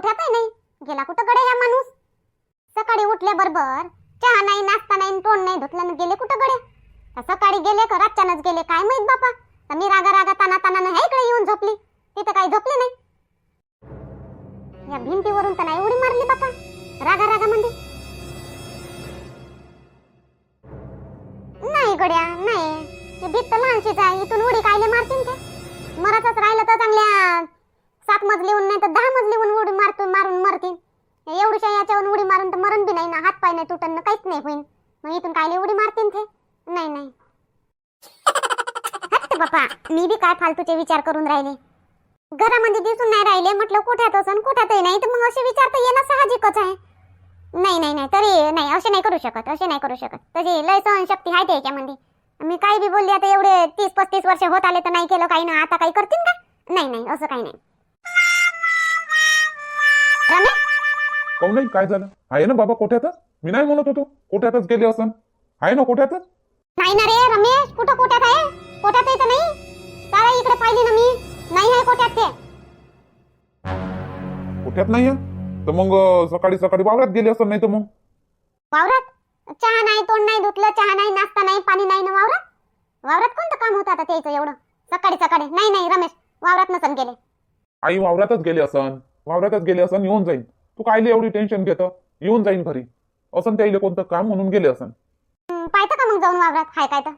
कोठ्यातही नाही? गेला कुठं गडे ह्या माणूस? सकाळी उठल्याबरोबर चहा नाही नाश्ता नाही तोंड नाही धुतलं गेले कुठं गडे सकाळी गेले का रातच्यानच गेले? काय माहीत बापा? तर मी रागा रागा ताना तानानं ह्या इकडे येऊन झोपली. तिथं काही झोपली नाही. या भिंतीवरून तर नाही उडी मारली बापा. रागा रागा म्हणजे? नाही गड्या नाही. ही भीत तर लहानशीच आहे. इथून उडी कायले मारतील ते? मरातच राहिलं तर चांगल्या. सात मजलीहून नाही तर दहा मजलीहून उडी मारतो मारून मरतील एवढीशा याच्यावर उडी मारून तर मरण बी नाही ना हात पाय नाही तुटन ना काहीच नाही होईन. मग इथून काय उडी मारतील ते? नाही नाही. बापा मी बी काय फालतूचे विचार करून राहिले? घरामध्ये दिसून नाही राहिले म्हटलं कुठ्यात असं कुठ्यातही नाही तर मग असे विचार तर येणं साहजिकच आहे. नाही नाही नाही तरी नाही असे नाही करू शकत असे नाही करू शकत. तशी लय सहनशक्ती आहे त्याच्यामध्ये मी काही बी बोलली आता एवढे तीस पस्तीस वर्ष होत आले तर नाही केलं काही ना आता काही करतील का? नाही नाही असं काही नाही. काऊन नाही? काय झालं? आहे ना बाबा कोठ्यातच? मी नाही म्हणत होतो. कोठ्यातच गेले असन. आहे ना कोठ्यातच? नाही ना रे रमेश. कुठं कोट्यात आहे? कोट्यात आहे तर नाही? सारा इकडे पाहिली ना मी? नाही आहे कोट्यात ते. कोठ्यात नाही आहे? तर मग अं, सकाळी सकाळी वावरात गेले असन नाही तर मग? वावरात? चहा नाही तोंड नाही धुतलं चहा नाही नाश्ता नाही पाणी नाही ना वावरात? वावरात कोणतं काम होतं आता त्याचं एवढं? सकाळी सकाळी. नाही नाही रमेश. वावरात नसन गेले. आई वावरातच गेले असन. वावरातच गेले असन येऊन जाईन. तू कायले एवढी टेन्शन घेतं? येऊन जाईन घरी. असन त्याईले कोणतं काम म्हणून गेले असन. पाहतं का मग जाऊन वावरात? हाय काय तर.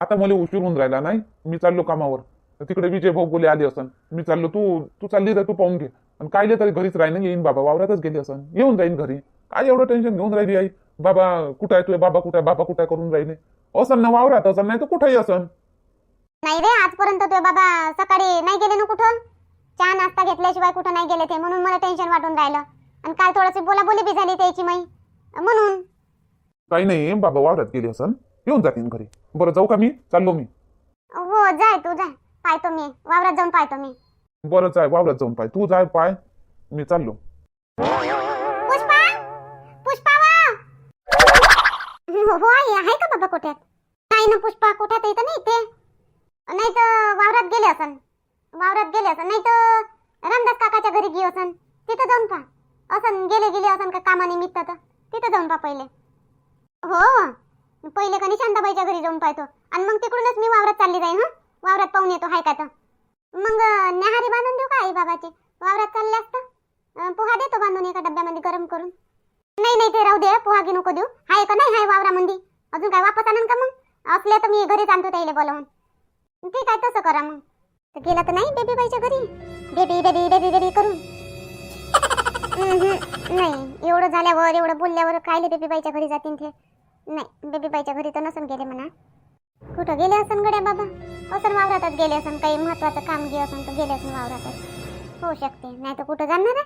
आता मला उशीर होऊन राहिला नाही? मी चाललो कामावर. तर तिकडे विजय भाऊ बोले आले असन. मी चाललो तू तू चालली तर तू पाहून घे. आणि कायले तरी घरीच राहीन येईन बाबा वावरातच गेली असन. येऊन जाईन घरी. काय एवढं टेन्शन घेऊन राहिली आई? बाबा कुठं आहे तुझे बाबा कुठं बाबा कुठं करून राहिले. असन ना वावरात असन नाही तर कुठंही असन. नाही रे आजपर्यंत तुझे बाबा सकाळी नाही गेले ना कुठं? चहा नाश्ता घेतल्याशिवाय कुठं नाही गेले ते म्हणून मला टेन्शन वाटून राहिलं. आणि काल थोडीशी बोलाबोली बी झाली त्याची माई. म्हणून. काही नाही बाबा वावरात गेली असन. येऊन जातीन घरी. बरं जाऊ का मी? चाललो मी. हो जाय तू जाय. पाहतो मी. वावरात जाऊन पाहतो मी. बरंच आहे वावरात जाऊन पाय. तू जाय पाय. मी चाललो. पुष्पा! पुष्पा वा हो हो, आहे का बाबा कोठ्यात? नाही ना पुष्पा कोठ्यात येतं नाही ते नाही तर वावरात गेले असन. वावरात गेले असं नाही तर रामदास काकाच्या घरी गे असन. तिथं जाऊन पहा. असं गेले गेले असन का कामानिमित्त तर. तिथं जाऊन पहा पहिले. हो. पहिले का शांताबाईच्या घरी जाऊन पाहतो. आणि मग तिकडूनच मी वावरात चालली जाईन हं? वावरात पाहून येतो हाय का तर. मग न्याहारी बांधून देऊ का आई बाबाची? वावरात चालले असतं? पोहा देतो बांधून एका डब्यामध्ये गरम करून. नाही नाही ते राहू दे पोहा घे नको देऊ. हाय का नाही हाय वावरामध्ये? अजून काय वापस आणन का मग? असल्या तर मी घरीच आणतो त्याला बोलावून. ठीक आहे तसं करा मग. तर गेला तर नाही बेबी बाईच्या घरी? बेबी बेबी बेबी बेबी करून. नाही. एवढं झाल्यावर एवढं बोलल्यावर कायले बेबी बाईच्या घरी जातीन ते? नाही बेबी बाईच्या घरी तर नसून गेले म्हणा. कुठं गेले असन गड्या बाबा? असं वावरातच गेले असन काही महत्वाचं काम घे असन तर गेले असन वावरातच. होऊ शकते नाही तर कुठं जाणार आहे?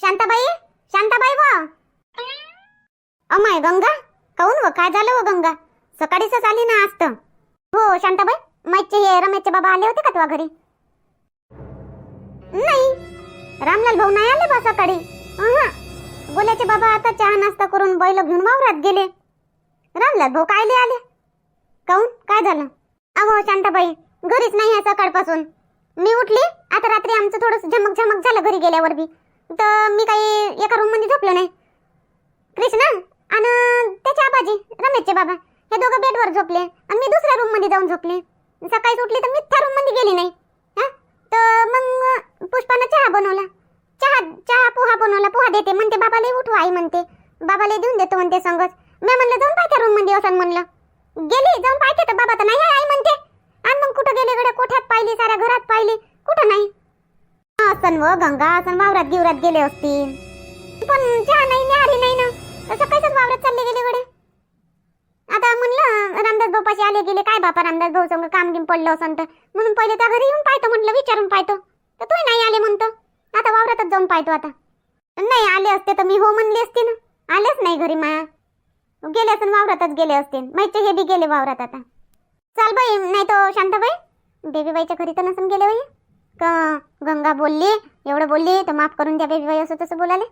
शांताबाई? शांताबाई व? अमाय गंगा काऊन व? काय झालं व गंगा? सकाळीच आली ना आज तर. हो शांताबाई? मैचे हे रमेशचे बाबा आले होते का तुझ्या घरी? नाही. रामलाल भाऊ नाही आले बा सकाळी. बोल्याचे बाबा आता चहा नाश्ता करून बैल घेऊन वावरात गेले. रामलाल भाऊ कायले आले? काऊन? काय झालं? अहो शांताबाई घरीच नाही आहे सकाळपासून. मी उठली आता रात्री आमचं थोडंसं झमक झमक झालं घरी गेल्यावर बी. तर मी काही एका रूममध्ये झोपलो नाही. कृष्णा आणि त्याचे आबाजी रमेशचे बाबा हे दोघं बेडवर झोपले. आणि मी दुसऱ्या रूममध्ये जाऊन झोपले. सकाळी उठली तर मी त्या रूममध्ये गेली नाही. हा? तर मग पुष्पानं चहा बनवला. चहा चहा पोहा बनवला पोहा देते. म्हणते बाबाला उठू आई म्हणते. बाबाला देऊन देतो म्हणते संगच मी म्हणलं जाऊन पाय त्या रूममध्ये असं म्हणलं. गेली जाऊन पाहते तर बाबा तर नाही आहे आई म्हणते. आणि मग कुठं गेले गड्या? कोठ्यात पाहिली? साऱ्या घरात पाहिली? कुठं नाही. असन व गंगा असन वावरात गिवरात गेले असतील. पण चहा नाही आली नाही ना. तसं काहीच वावरात चालले गेले गड्या. आता म्हणलं रामदास बापाशी आले गेले काय बापा रामदास भाऊ संग काम गिम पडलं असं तर? म्हणून पहिले त्या घरी येऊन पाहतो म्हटलं विचारून पाहतो. तर तू नाही आले म्हणतो. आता वावरातच जाऊन पाहतो आता. नाही आले असते तर मी हो म्हणली असते ना. आलेच नाही घरी माया. गेले असं वावरातच गेले असते. माहिती हे बी गेले वावरात आता. चाल बाई नाही तो शांताबाई. बेबीबाईच्या घरी तर नसून गेले बाई का गंगा बोलली एवढं बोलली तर माफ करून द्या बेबीबाई असं तसं बोलाले.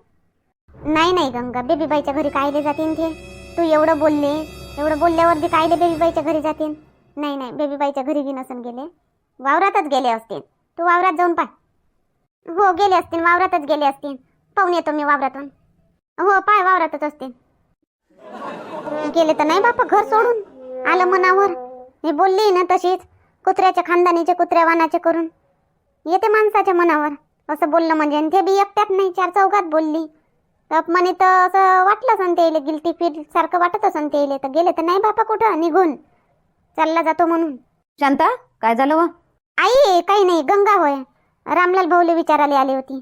नाही नाही गंगा बेबीबाईच्या घरी कायले जातीन ते. तू एवढं बोलले एवढं बोलल्यावर बी कायले बेबीबाईच्या घरी जातील नाही नाही बेबीबाईच्या घरी बी नसून गेले. वावरातच गेले असतील. तू वावरात जाऊन पाय हो गेले असतील वावरातच गेले असतील. पाहून येतो मी वावरातून. हो पाय वावरातच असतील. गेले तर नाही बापा घर सोडून. आलं मनावर. हे बोलली ना तशीच कुत्र्याच्या खानदानीचे कुत्र्या वानाचे करून. येते माणसाच्या मनावर. असं बोललं म्हणजे ते बी एकट्यात नाही चार चौघात बोलली. तर अपमानित तर असं वाटलं असन ते येले गिल्टी फील सारखं वाटत असन ते येले तर गेले तर नाही बापा कुठं? निघून. चालला जातो म्हणून. शांता काय झालं व? आई काही नाही. गंगा होय. रामलाल भाऊले विचारायला आली होती.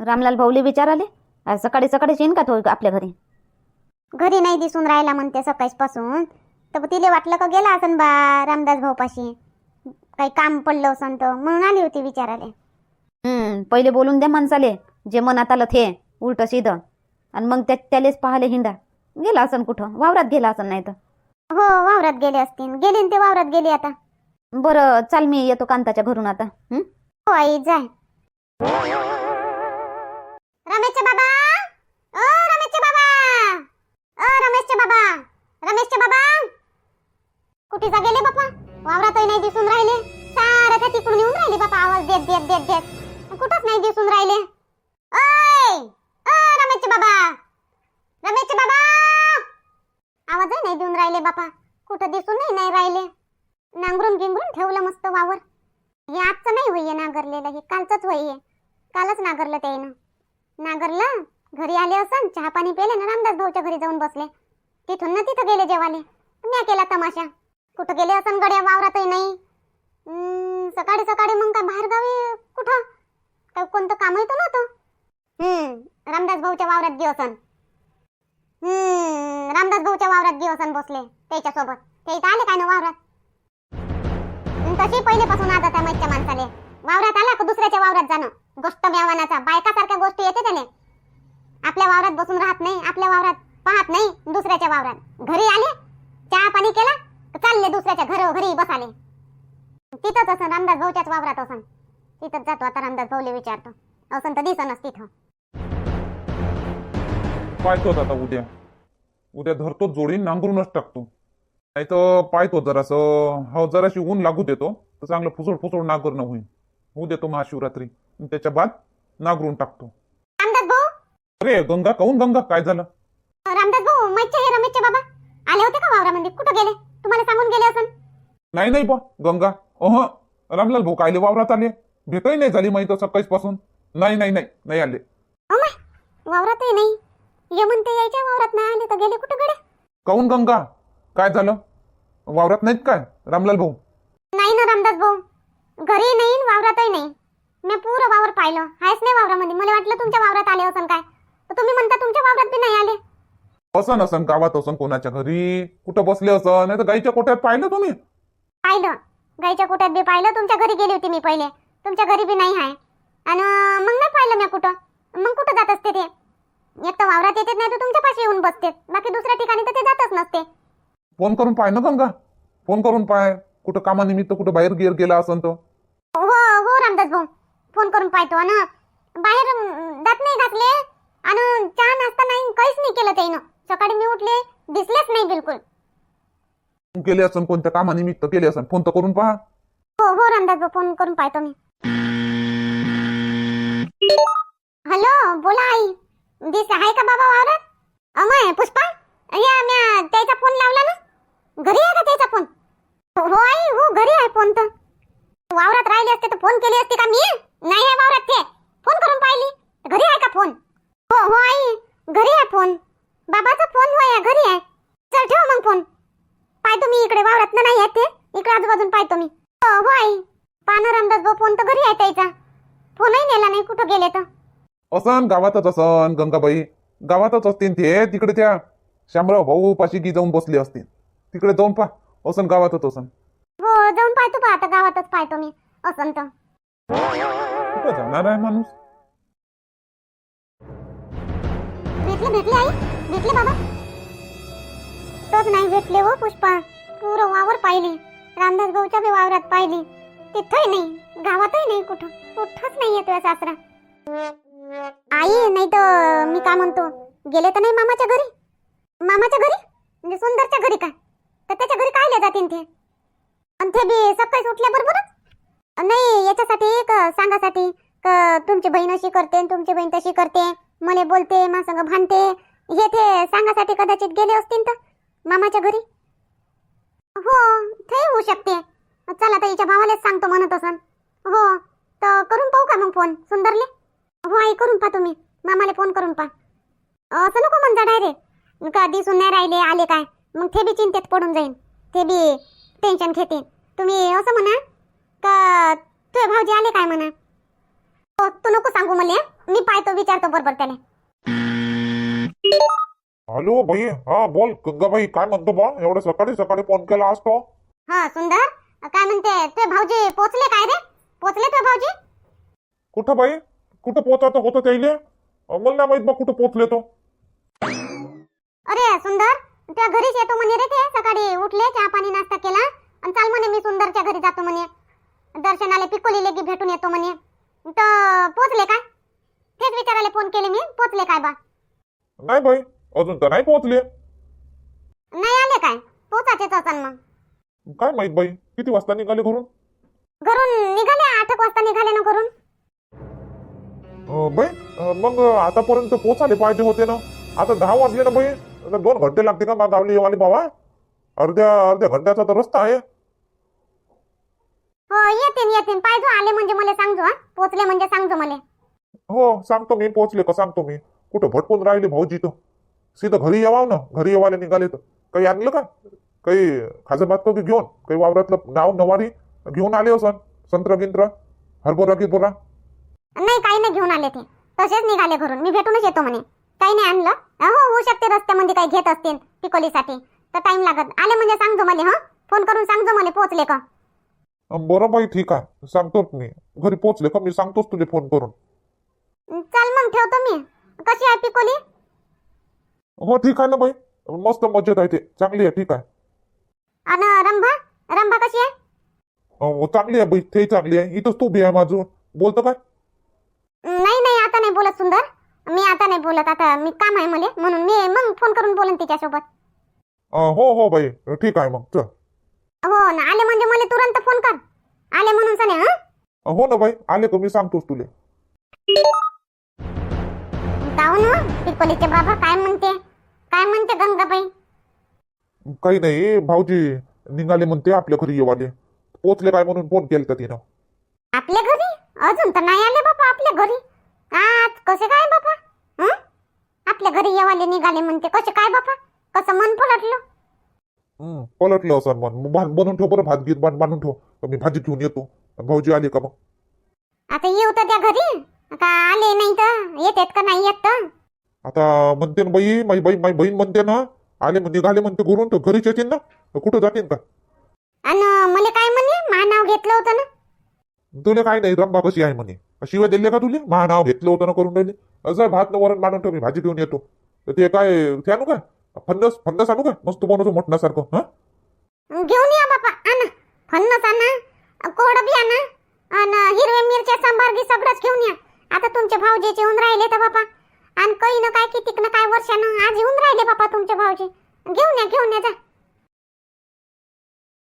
रामलाल भाऊले विचाराले? आज सकाळी सकाळीच येईन का तो आपल्या घरी? घरी नाही दिसून राहिला म्हणते सकाळीच पासून तर तिले वाटलं का गेला असन बा रामदास भाऊपाशी? काही काम पडलं असन तर. म्हणून आली होती विचारायला. हम्म पहिले बोलून द्या माणसाले. जे मनात आलं ते उलट सीधं आणि मग त्या त्यालेच पाहाले हिंडा. गेला असन कुठं? वावरात गेला असन नाही तर. हो वावरात गेले असतील. गेली न ते वावरात गेली आता. बरं चाल मी येतो कांताच्या घरून आता. हं? हो आई जाय. रमेशचे बाबा! ओ रमेशचे बाबा! ओ रमेशचे बाबा! रमेशचे बाबा! कुठे जा गेले बापा? वावरातही नाही दिसून राहिले. सारं त्या तिकडून येऊन राहिले बापा. आवाज देत देत देत देत. कुठंच नाही दिसून राहिले. ओ रमेश बाबा. रमेश बाबा. आवाजही नाही देऊन राहिले बापा. कुठं दिसूनही नाही राहिले. नांगरून गिंगरून ठेवलं मस्त वावर. हे आजचं नाही होईये नागरलेलं हे कालचंच होईये. कालच नागरलं त्यानं नागरलं घरी आले असन चहा पाणी पेले ना रामदास भाऊच्या घरी जाऊन बसले. तिथून ना तिथं गेले जेवाले. म्या केला तमाशा. कुठं गेले असन गड्या वावरातही नाही. हम्म, सकाळी सकाळी मग काय बाहेर गावी कुठं? काय कोणतं कामही तर नव्हतं. हम्म रामदास भाऊच्या वावरात गे असन. हम्म रामदास भाऊच्या वावरात गे असन बसले त्याच्यासोबत. ते इथं आले काय ना वावरात? तशी पहिलेपासून आता त्या माणसाले. वावरात आला का दुसऱ्याच्या वावरात जाणं? गोष्ट मेवानाचा. बायकासारख्या गोष्टी येते त्याने आपल्या वावरात बसून राहत नाही आपल्या वावरात पाहत नाही दुसऱ्याच्या वावरात. घरी आले चहा पाणी केला चालले दुसऱ्याच्या घर घरी बसाले. तिथंच असं रामदास भाऊच्याच वावरात असन. तिथंच जातो आता रामदास भाऊले विचारतो. असन तर दिसनच तिथं. पाहतोच आता उद्या. उद्या धरतो जोडीन नांगरूनच टाकतो. नाही तर पाहतो जरासं. हो जराशी ऊन लागू देतो. तर चांगलं फुसड फुसड नांगरणं होईल. होऊ देतो महाशिवरात्री. आणि त्याच्या बाद नांगरून टाकतो. रामदास भाऊ? अरे गंगा काऊन गंगा? काय झालं? रामदास भाऊ मैचे हे रमेशचे बाबा. आले होते का वावरामध्ये? कुठं गेले? तुम्हाला सांगून गेले असन. नाही नाही बा गंगा. अह रामलाल भाऊ कायले वावरात आले? भेटही नाही झाली माहिती सकाळीच पासून नाही नाही नाही नाही आले. अमाय वावरातही नाही. ये म्हणते यायच्या वावरात नाही आले तर गेले कुठं गड्या? काऊन गंगा? काय झालं? वावरात नाहीत काय? रामलाल भाऊ. नाही ना रामदास भाऊ. घरी नाही न वावरातही नाही. मी पुरं वावर पाहिलं. आहेच नाही वावरामध्ये. मला वाटलं तुमच्या वावरात आले असन काय. तर तुम्ही म्हणता तुमच्या वावरात बी नाही आले. असन असन गावात असन कोणाच्या घरी. कुठं बसले असन नाही तर गाईच्या कोट्यात पाहिलं तुम्ही? पाहिलं. गाईच्या कुट्यात बी पाहिलं. तुमच्या घरी गेली होती मी पहिले. तुमच्या घरी बी नाही आहे. आणि मग नाही पाहिलं मी कुठं? मग कुठं जात असते ते? एक तर वावरात येतेच नाही तर तुमच्या पाशी येऊन बसते. बाकी दुसऱ्या ठिकाणी तर ते जातच नसते. फोन करून पाय ना गंगा. फोन करून पाय. कुठं कामानिमित्त कुठं बाहेर गिर गेला असन तो हो हो रामदास भाऊ. फोन करून पाहतो. आणि बाहेर अं, दात नाही घातले आणि चहा नाश्ता नाही काहीच नाही केलं त्यानं सकाळी मी उठले दिसलेच नाही बिलकुल. गेले असन कोणत्या कामानिमित्त गेले असन? फोन तर करून पहा. हो हो रामदास भाऊ फोन करून पाहतो मी. हॅलो बोला आई. दिस आहे का बाबा वावरात? अमय पुष्पा या म्या त्याचा फोन लावला ना घरी आहे का त्याचा फोन हो आई हो घरी आहे फोन तर वावरात राहिले असते तर फोन केली असते का मी नाही आहे वावरात ते फोन करून पाहिली घरी आहे का फोन हो हो आई घरी आहे फोन बाबाचा फोन होय घरी आहे चल ठेव मग फोन पाहतो मी इकडे वावरात नाही आहे ते इकडे आजूबाजून पाहतो मी हो हो आई पाना रामदास भाऊ फोन तर घरी आहे त्याचा फोनही नेला नाही कुठं गेले तर असन गावातच असन गंगाबाई. गावातच असतील ते. तिकडे त्या शामराव भाऊ पाशी गी जाऊन बसले असतील तिकडे जाऊन पा असन गावातच असन. हो जाऊन पाहतो पा आता गावातच पाहतो मी. असं तर. कुठं जाणार आहे माणूस? भेटले भेटले आई. भेटले बाबा. तोच नाही भेटले हो पुष्पा. पुरं वावर पाहिली. रामदास भाऊच्या बी वावरात पाहिली. तिथंही नाही. गावातही नाही कुठं. कुठंच नाही येतोय सासरा. आई नाही तर मी काय म्हणतो? गेले तर नाही मामाच्या घरी? मामाच्या घरी? म्हणजे सुंदरच्या घरी काय? तर त्याच्या घरी कायले जातीन ते? आणि ते बी सकाळी उठल्याबरोबरच नाही याच्यासाठी एक सांगासाठी का तुमची बहीण अशी करते तुमची बहीण तशी करते मला बोलते मा संग भांडते हे ते सांगासाठी कदाचित गेले असतील तर मामाच्या घरी? हो ते होऊ शकते. चला तर हिच्या भावालाच सांगतो म्हणत असन. हो तर करून पाहू का मग फोन सुंदरले? हो आई करून पहा तुम्ही. मामाला फोन करून पहा. असं नको म्हणता डायरेक्ट का दिसून नाही राहिले आले काय? मग ते बी चिंतेत पडून जाईन. ते बी टेन्शन घेते तुम्ही असं म्हणा का तुझे भाऊजी आले काय म्हणा? हो तू नको सांगू मला. मी पाहतो विचारतो बरोबर त्याला. हॅलो भाई. हा बोल. गंगाबाई काय म्हणतो बा? एवढं सकाळी सकाळी फोन केला असतो हा सुंदर. काय म्हणते तुझे भाऊजी पोचले काय रे? पोचले तुझे भाऊजी? कुठं बाई कुठं पोचायचं होतं त्याले अं, मला नाही माहीत बा कुठं पोचले तो. अरे सुंदर त्या घरीच येतो म्हणे रे ते. सकाळी उठले चहा पाणी नाश्ता केला. आणि चाल म्हणे मी सुंदरच्या घरी जातो म्हणे. दर्शनाला पिकोली लेगी भेटून येतो म्हणे. तर पोचले काय? तेच विचारायला फोन केले मी. पोचले काय बा? नाही बाई अजून तर नाही पोहोचले. नाही आले काय? पोचायचेच असन मग. काय माहीत बाई किती वाजता निघाले घरून? घरून निघाले आठ एक वाजता निघाले ना घरून. बाई मग आतापर्यंत पोचायला पाहिजे होते ना? आता दहा वाजले ना बाई दोन घंटे लागते का गावली येवाली बाबा. अर्ध्या अर्ध्या घंट्याचा तर रस्ता आहे. हो येतीन येतीन. पाहिजे आले म्हणजे मला सांगजो हा. पोचले म्हणजे सांगजो मला. हो सांगतो मी पोहोचले का सांगतो मी. कुठं भटकून राहिले भाऊजी तर. सीधं घरी येवाव ना. घरी येवाले निघाले तर. काही आणलं का? काही खाजं भात कधी घेऊन? काही वावरातलं नाव नवारी घेऊन आले असन संत्र गिंत्र हरभरा गिरभरा नाही काही नाही घेऊन आले ते. तसेच निघाले घरून. मी भेटूनच येतो म्हणे. काही नाही आणलं. हो होऊ शकते रस्त्यामध्ये काही घेत असतील पिकोलीसाठी. तर टाइम लागत. आले म्हणजे सांगजो मला हा? फोन करून सांगजो मला पोचले का? बरं बाई ठीक आहे. सांगतोच मी. घरी पोहोचले का? मी सांगतोच तुझे फोन करून. चल मग ठेवतो मी. कशी आहे पिकोली? हो ठीक आहे ना बाई. मस्त मजेत आहे ते. चांगली आहे ठीक आहे. आणि रंभा? रंभा कशी आहे? अं, चांगली आहे बाई. ते चांगली आहे. इथंच तू बी आहे माझं. बोलतो काय? नाही नाही आता नाही बोलत सुंदर. मी आता नाही बोलत आता मी काम आहे मला. म्हणून मी मग फोन करून बोलन तिच्यासोबत. हो हो बाई. ठीक आहे मग चल. हो ना आले म्हणजे मला तुरंत फोन कर. आले म्हणून सने हा? हो ना बाई. आले का मी सांगतोच तुले. जाऊ ना पिकोलीचे बाबा काय म्हणते? काय म्हणते गंगाबाई काही नाही भाऊजी निघाले म्हणते आपल्या घरी येवाले. पोचले काय म्हणून फोन केलता तिनं. अजून तर नाही आले बाबा आपल्या घरी. आज कसे काय बाबा हं? आपल्या घरी येवाले निघाले म्हणते. कसे काय बाबा कसं मन पलटलं हं, पलटलं असं मन. मग बां- बनवून ठेव बरं भात गीत बांध बांधून ठेव. मी भाजी घेऊन येतो. भाऊजी आले का मग? आता येऊ तर त्या घरी. का आले नाही तर? येतात का नाही येत तर? आता म्हणते ना बाई माझी बाई माझी बहीण म्हणते ना आले म्हण- निघाले म्हणते घरून तर घरीच येतील ना. तर कुठं जातील का? आणि मला काय म्हणे? मा नाव घेतलं होतं ना. तुला काय नाही रंबा कशी आहे म्हणे. शिवाय दिले का तुले? महा नाव घेतलं होतं ना करून राहिले. असं भात न वरण मांडून ठेव मी भाजी घेऊन येतो. तर ते काय ते आणू का? फंदस फंदस आणू का? मस्त बनवतो मटणासारखं हा? घेऊन या बापा आणा. फन्नस आणा कोड बी आणा आणि हिरव्या मिरच्या सांबार गी सगळंच घेऊन या. आता तुमचे भाऊजीचे येऊन राहिले तर बापा आणि काही ना काय कितीक ना काय वर्षानं आज येऊन राहिले बापा तुमचे भाऊजी. घेऊन या घेऊन या जा.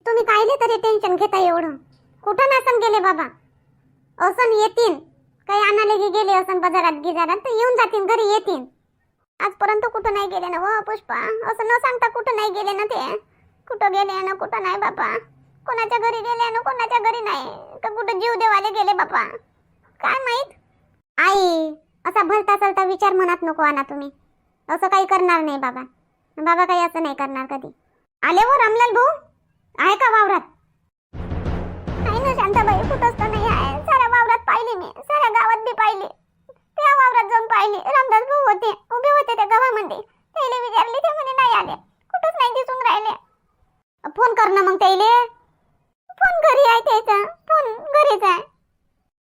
तुम्ही कायले तरी टेन्शन घेता एवढं. कुठं नसन गेले बाबा? असन येतील काही आणाले गी गेले असन बाजारात गिजारात तर येऊन जातील घरी येतील आजपर्यंत कुठं नाही गेले ना व पुष्पा? असं न सांगता कुठं नाही गेले ना ते? कुठं गेले ना कुठं नाही बापा? कोणाच्या घरी गेले ना कोणाच्या घरी नाही? का कुठं जीव देवाले गेले बापा? काय माहीत? आई असा भलता चलता विचार मनात नको आणा तुम्ही. असं काही करणार नाही बाबा. बाबा काही असं नाही करणार कधी. आले व रामलाल भाऊ? आहे का वावरात? शांताबाई कुठंच तर नाही आहे. साऱ्या वावरात पाहिली मी. साऱ्या गावात बी पाहिली. त्या वावरात जाऊन पाहिली. रामदास भाऊ होते. उभे होते त्या गावामध्ये. त्याला विचारले ते म्हणे नाही आले. कुठंच नाही दिसून राहिले. फोन कर ना मग त्याले फोन घरी आहे त्याचा फोन घरीच आहे.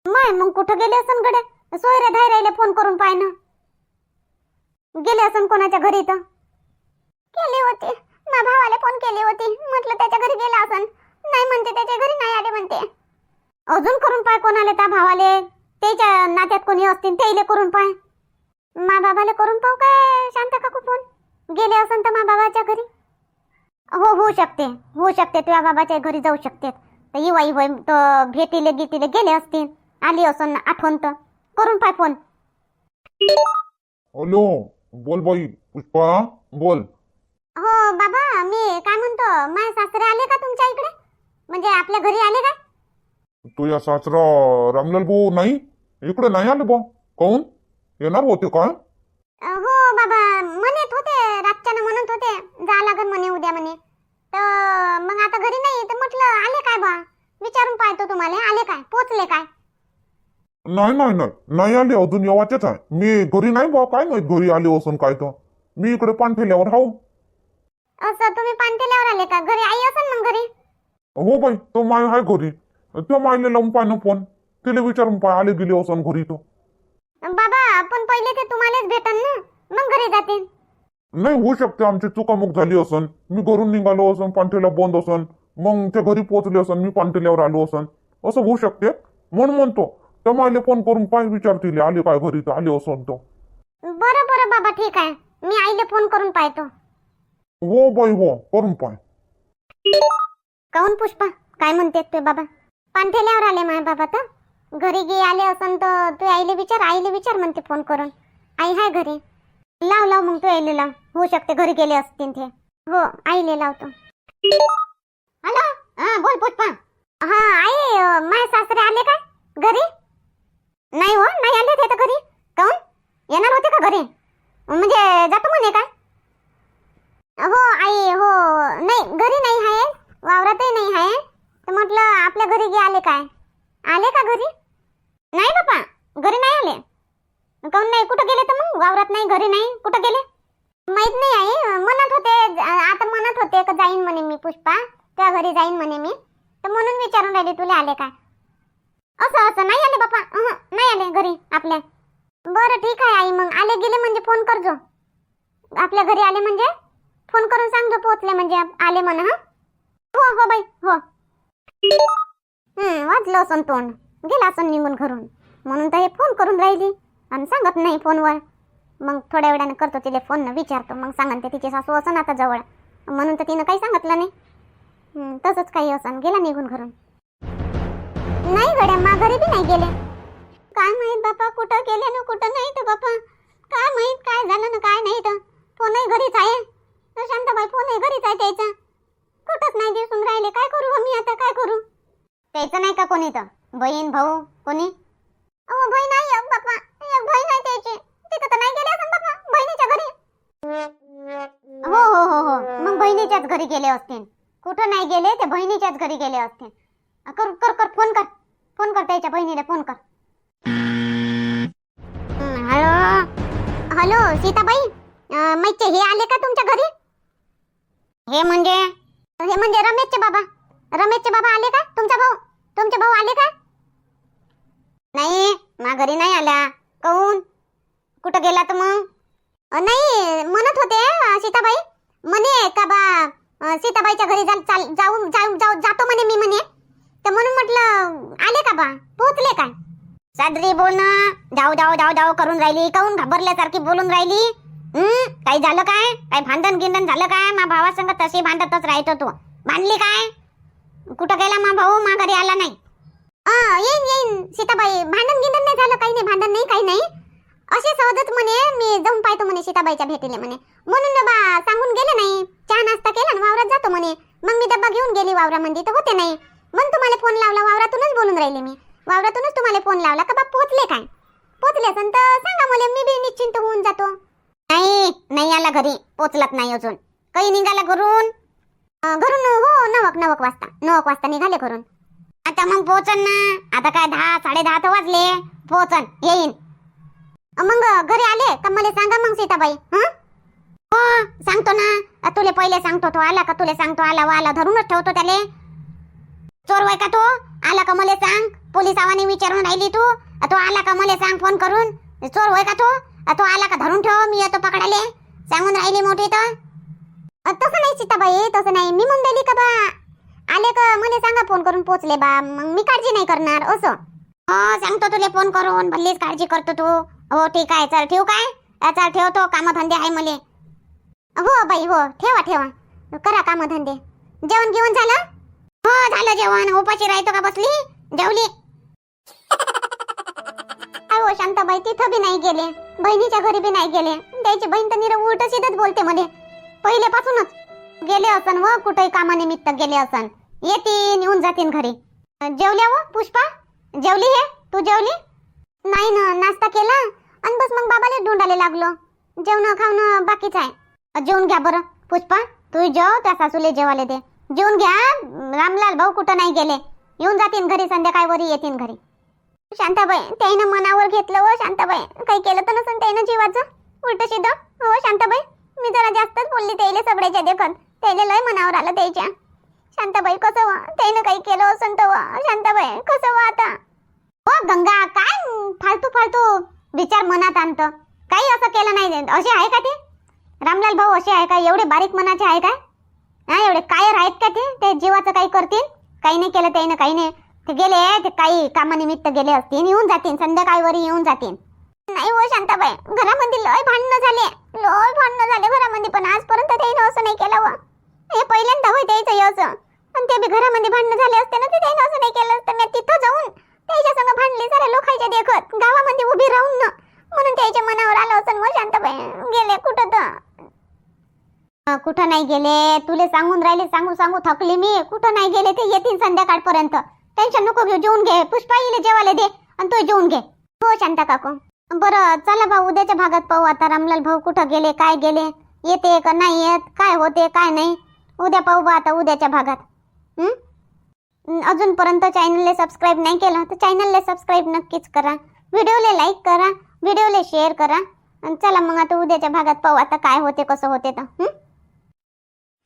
माय मग कुठं गेले असन गड्या? सोयऱ्या धायरायला फोन करून पाय ना गेले असन कोणाच्या घरी तर केले होते. मा भावाला फोन केली होती. म्हटलं त्याच्या घरी गेला असन. नाही म्हणते त्याच्या घरी नाही आले म्हणते. अजून करून पाय कोणाला त्या भावाले? त्याच्या नात्यात कोणी असतील त्याले करून पाय. मा बाबाला करून पाहू काय शांत काकू फोन गेले असन तर मा बाबाच्या घरी? हो होऊ शकते होऊ शकते तुझ्या बाबाच्या घरी जाऊ शकते. तर युवा युवा तर भेटीले गिटीले गेले असतील आली असं आठवण तर. करून पाय फोन. हॅलो बोल बाई पुष्पा बोल. हो बाबा मी काय म्हणतो माझे सासरे आले का तुमच्या इकडे? म्हणजे आपल्या घरी आले का? तुझ्या सासरा रामलाल भाऊ नाही? इकडे नाही आले बा काऊन येणार होते काय अ, हो बाबा. म्हणत होते रातच्यानं म्हणत होते. जा लागन म्हणे उद्या म्हणे. तर मग आता घरी नाही तर म्हटलं आले काय बा? विचारून पाहतो तुम्हाला. आले काय? पोचले काय? नाही नाही नाही. नाही आले अजून येवाचेच आहे. मी घरी नाही बा. काय माहीत घरी आले असून काय तर. मी इकडे पाणठेल्यावर हाव असं तुम्ही पानटेल्यावर आले का? घरी आई असेल मग घरी? हो बाई तो माय आहे घरी. त्या मायले लावून पाय ना फोन तिला विचारून पाय आले गेले असून घरी तो. बाबा पण पहिले ते तुम्हालाच भेटन ना? मग घरी जाते. नाही होऊ शकते आमची चुकामुक झाली असन मी घरून निघालो असन पांठेला बंद असन मग ते घरी पोहोचले असन मी पांठेल्यावर आलो असन असं होऊ शकते. म्हणून म्हणतो त्या मायले फोन करून पाय विचारतील आले काय घरी तर आले असन तो बरं बरं बाबा ठीक आहे. मी आईला फोन करून पाहतो. हो बाई हो करून पाय. काऊन पुष्पा? काय म्हणते ते बाबा? पानठेल्यावर आले माय बाबा तर. घरी गे आले असन तर तू आईले विचार आईले विचार म्हणते फोन करून. आई हाय घरी. लाव लाव मग तू आईले लाव. होऊ शकते घरी गेले असतील ते. हो आईले लावतो. हॅलो? हा बोल पोटपा हा आई माय सासरे आले काय? घरी? नाही हो नाही आले ते तर घरी. काऊन? येणार होते का घरी? म्हणजे जातो म्हणे काय? हो आई हो नाही घरी नाही आहे वावरातही नाही आहे तर म्हटलं आपल्या घरी गे आले काय? आले का घरी? नाही बापा घरी नाही आले. काऊन नाही? कुठं गेले तर मग? वावरात नाही घरी नाही. कुठं गेले? माहीत नाही आई. म्हणत होते आता म्हणत होते का जाईन म्हणे मी पुष्पा. त्या घरी जाईन म्हणे मी. तर म्हणून विचारून राहिले तुला आले काय असं असं. नाही आले बापा. नाही आले घरी आपल्या बरं ठीक आहे आई. मग आले गेले म्हणजे फोन करजो आपल्या घरी आले म्हणजे? फोन करून सांगतो पोहोचले म्हणजे आले म्हणा हा? हो हो बाई हो. वाजलं असं तोंड. गेला असं निघून घरून. म्हणून तर हे फोन करून राहिली. आणि सांगत नाही फोनवर. मग थोड्या वेळाने करतो तिला फोन विचारतो. मग सांगन ते तिचे सासू असं आता जवळ. म्हणून तर तिनं काही सांगितलं नाही. तसंच काही असं गेला निघून घरून. नाही गड्या माघारी बी नाही गेले. काय माहीत बापा कुठं गेले ना कुठं नाही तर बापा. काय माहीत काय झालं ना काय नाही तर. फोनही घरीच आहे. तर शांताबाई फोनही घरीच आहे त्याचा. कुठंच नाही दिसून राहिले. काय करू हो मी आता? काय करू? त्याचं नाही का कोणी तर बहीण भाऊ कोणी? अहो बहीण आहे एक बापा एक बहीण आहे त्याची. तिथं तर नाही गेले असं बापा बहिणीच्या घरी. हो हो हो हो. मग बहिणीच्याच घरी गेले असतील. कुठं नाही गेले ते बहिणीच्याच घरी गेले असतील. कर कर कर फोन कर. फोन कर त्याच्या बहिणीला फोन कर. हॅलो? हॅलो सीताबाई? मैचे हे आले का तुमच्या घरी? हे म्हणजे? हे म्हणजे रमेशचे बाबा. रमेशचे बाबा आले का? तुमचा भाऊ? तुमचे भाऊ आले का? नाही मा घरी नाही आला. काऊन कुठं गेला तर मग? नाही म्हणत होते सीताबाई. म्हणे का बा सीताबाईच्या घरी जा चाल जाऊ जाऊ जाऊ जातो म्हणे मी म्हणे. तर म्हणून म्हटलं आले का बा? पोहोचले काय? सादरी बोल ना जाऊ जाऊ जाऊ जाऊ करून राहिली. काऊन घाबरल्यासारखी बोलून राहिली? काही झालं काय? काही भांडण गिंडण झालं काय? मा भावासंग तशी भांडतच राहतो तू. भांडली काय? कुठं गेला मा भाऊ? मा घरी आला नाही. येईन येईन सीताबाई. भांडण गिंडण नाही झालं काही नाही. भांडण नाही काही नाही. असे सहजच म्हणे मी जाऊन पाहतो म्हणे सीताबाईच्या भेटीले म्हणे. म्हणून बा सांगून गेले नाही. चहा नाश्ता केला ना वावरात जातो म्हणे. मग मी डब्बा घेऊन गेली वावरामध्ये तर होते नाही. मग तुम्हाला फोन लावला वावरातूनच बोलून राहिले मी. वावरातूनच तुम्हाला फोन लावला का बा पोचले काय? पोचले असन तर सांगा मला मी बी निश्चिंत होऊन जातो. नाही नाही आला घरी पोचलात नाही अजून. काही निघाला घरून? घरून हो नवक नवक वाजता. नवक वाजता निघाले घरून. आता मग पोचन ना. आता काय दहा साडे दहा तर वाजले. पोचन येईन. मग घरी आले का मला सांगा मग सीताबाई हं? हो सांगतो ना. तुले पहिले सांगतो तो आला का तुले सांगतो? आला वा आला धरूनच ठेवतो त्याले. चोर वय का तो? आला का मला सांग? पोलीस आवाने विचारून राहिली तू? तो आला का मला सांग फोन करून? चोर वय का तो? तो आला का? धरून ठेव मी येतो पकडाले सांगून राहिली मोठी तर. तसं नाही सीताबाई तसं नाही. मी म्हणून राहिली का बा? आले का? मला सांगा फोन करून पोचले बा. मग मी काळजी नाही करणार असं. हो सांगतो तुला फोन करून. भल्लीच काळजी करतो तू. हो ठीक आहे. चल ठेवू काय? चल ठेवतो. कामधंदे आहे मले. हो बाई हो. ठेवा ठेवा. करा कामधंदे. जेवण घेऊन झालं? हो झालं जेवण. उपाशी राहतो का बसली? जेवली. काय हो शांताबाई? तिथं बी नाही गेले. बहिणीच्या घरी बी नाही गेले. त्याची बहीण तर निरव उलट सीधच बोलते मध्ये पहिल्यापासूनच. गेले असन व कुठेही कामानिमित्त गेले असन. येतीन येऊन जातीन घरी. जेवल्या व पुष्पा? जेवली हे? तू जेवली? नाही ना नाश्ता केला? आणि बस मग बाबाला ढूंढायला लागलो. जेवण खावणं बाकीच आहे. जेवून घ्या बरं. पुष्पा तू जेव त्या सासूले जेवाले दे. जेवून घ्या. रामलाल भाऊ कुठं नाही गेले. येऊन जातीन घरी संध्याकाळवरी येतीन घरी. शांताबाई त्यानं मनावर घेतलं व शांताबाई. काही केलं तर नसून त्यानं जीवाचं. उलट सीधं हो शांताबाई मी जरा जास्तच बोलली त्याईले सगळ्याच्या देखत. त्याले लय मनावर आलं त्याच्या शांताबाई कसं व? त्यानं काही केलं असून तर शांताबाई कसं व आता? हो गंगा काय फालतू फालतू विचार मनात आणतं. काही असं केलं नाही असे आहे का ते? रामलाल भाऊ असे आहे का? एवढे बारीक मनाचे आहे काय? हा एवढे कायर आहेत का ते? ते जीवाचं काही करतील? काही नाही केलं त्यानं काही नाही. ते गेले ते काही कामानिमित्त गेले असतील येऊन जातील संध्याकाळवरी येऊन जातील. नाही हो शांताबाई घरामध्ये लय भांडणं झाले. लय भांडणं झाले घरामध्ये पण आजपर्यंत त्यानं असं नाही केलं. व हे पहिल्यांदा होय त्याचं हे असं. ते बी घरामध्ये भांडणं झाले असते ना ते त्यानं असं नाही केलं असतं. मी तिथं जाऊन त्याच्या संग भांडले सारे लोकांच्या देखत गावामध्ये उभी राहून. ना म्हणून त्याच्या मनावर आलं असं मग हो शांताबाई गेले कुठं तर. कुठं नाही गेले तुले सांगून राहिले सांगू सांगू थकली मी. कुठं नाही गेले ते येतील संध्याकाळपर्यंत. टेन्शन नको घेऊ जेवून घे. पुष्पा येईल जेवायला दे आणि तो जेवून घे. हो शांता काकू. बरं चला भाऊ उद्याच्या भागात पाहू आता रामलाल भाऊ कुठं गेले काय गेले येते का नाही येत काय होते काय नाही. उद्या पाहू बा आता उद्याच्या भागात. अजूनपर्यंत चॅनलला सबस्क्राईब नाही केलं तर चॅनलला सबस्क्राईब नक्कीच करा. व्हिडिओला लाईक करा व्हिडिओला शेअर करा. आणि चला मग आता उद्याच्या भागात पाहू आता काय होते कसं होते तर.